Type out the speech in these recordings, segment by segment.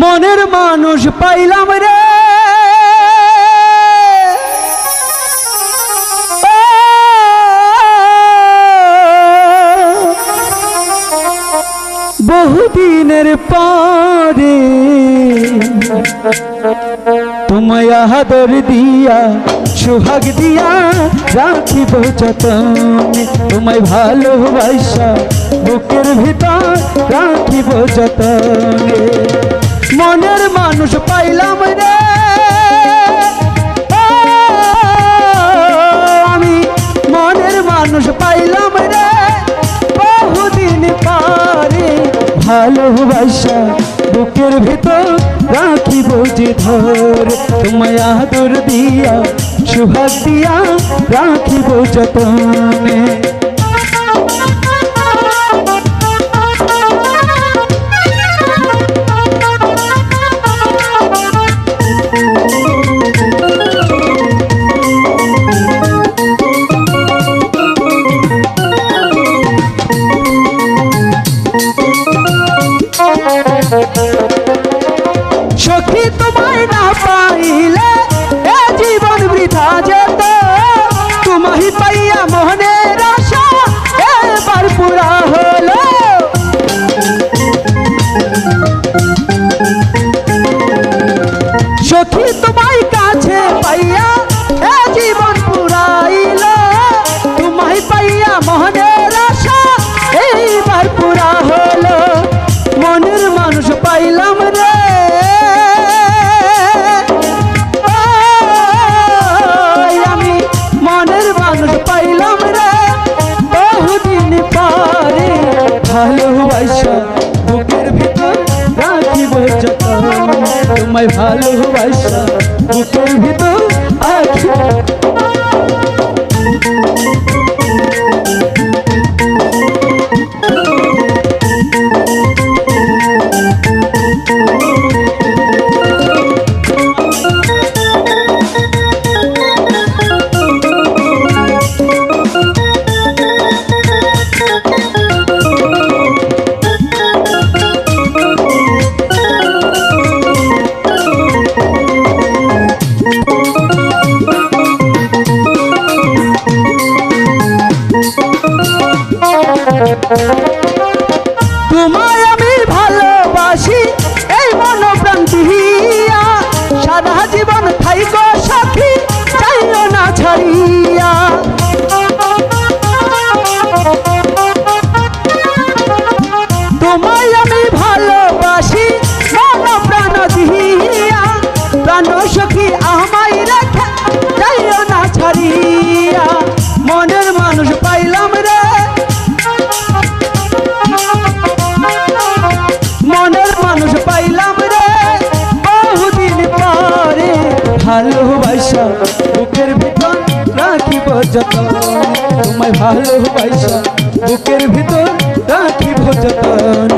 মনের মানুষ পাইলাম রে। বহুদিনের পরে তোমায় আদর দিয়া, সুহাগ দিয়া রাখিব যতনে। তোমায় ভালোবাসা বুকের ভিতর রাখিব যতনে। মনের মানুষ পাইলাম রে। আমি মনের মানুষ পাইলাম রে। বহুদিন পারে ভালোবাসা বুকের ভিতর রাখিব যে ধর। তোমায় আদর দিয়া সুভাগ দিয়া রাখিব যতনে। সখী তোমায় না পাইলে এ জীবন বৃথা যেত। তোমায় পাইয়া মোহনের তোমায় তোমায় ভালোবাসা বুকের ভিতর রাখিব সখী আমায় রেখে না ছাড়িয়া। মনের মানুষ পাইলাম রে। মনের মানুষ বহুদিন পরে ভালোবাসা বুকের ভিতর রাখিব যতন। তোমায় ভালোবাসা বুকের ভিতর রাখিব যতন।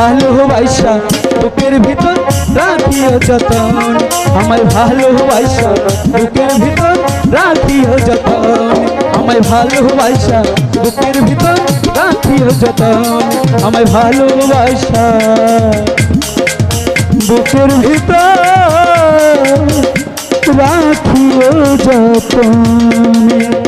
ভালোবাসা, বুকের ভিতর রাখিও যতন। আমায় ভালোবাসা, বুকের ভিতর রাখিও যতন। আমায় ভালোবাসা, বুকের ভিতর রাখিও যতন। আমায় ভালোবাসা, বুকের ভিতর রাখিও যতনে।